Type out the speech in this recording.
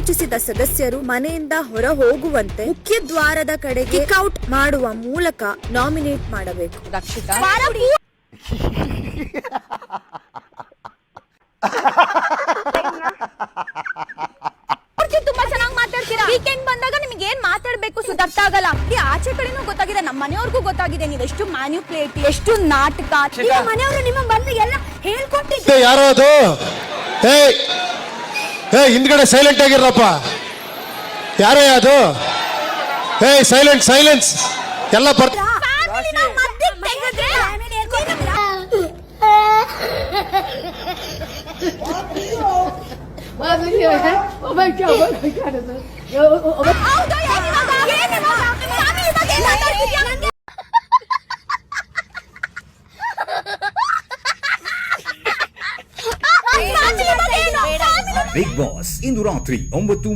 ಸೂಚಿಸಿದ ಸದಸ್ಯರು ಮನೆಯಿಂದ ಹೊರ ಹೋಗುವಂತೆ ಮುಖ್ಯ ದ್ವಾರದ ಕಡೆಗೆ ಔಟ್ ಮಾಡುವ ಮೂಲಕ ನಾಮಿನೇಟ್ ಮಾಡಬೇಕು. ರಕ್ಷಿತಾ. ತುಂಬಾ ಚೆನ್ನಾಗಿ ಮಾತಾಡ್ತೀರಾ? ವೀಕೆಂಡ್ ಬಂದಾಗ ನಿಮ್ಗೆ ಏನ್ ಮಾತಾಡ್ಬೇಕು ಸುತ್ತ ಆಗಲ್ಲ. ಈ ಆಚೆ ಕಡೆನೂ ಗೊತ್ತಾಗಿದೆ ನಮ್ಮ ಮನೆಯವ್ರಿಗೂ ಗೊತ್ತಾಗಿದೆ. ನೀವು ಎಷ್ಟು ಮ್ಯಾನ್ಯುಪ್ಲೇಟ್ ಎಷ್ಟು ನಾಟಕ. ನಿಮ್ಮ ಮನೆಯವರು ನಿಮ್ಮ ಬಂದು ಎಲ್ಲ ಹೇಳ್ಕೊಟ್ಟಿದ್ದೆ. ಯಾರೋ ಅದು ಏಯ್! ಏ ಹಿಂದ್ಗಡೆ ಸೈಲೆಂಟ್ ಆಗಿರಪ್ಪ ಯಾರೇ ಅದು? ಏ ಸೈಲೆಂಟ್ ಸೈಲೆನ್ಸ್ ಎಲ್ಲ ಬರ್ತಾರೆ ಬಿಗ್ ಬಾಸ್ ಇಂದು ರಾತ್ರಿ ಒಂಬತ್ತು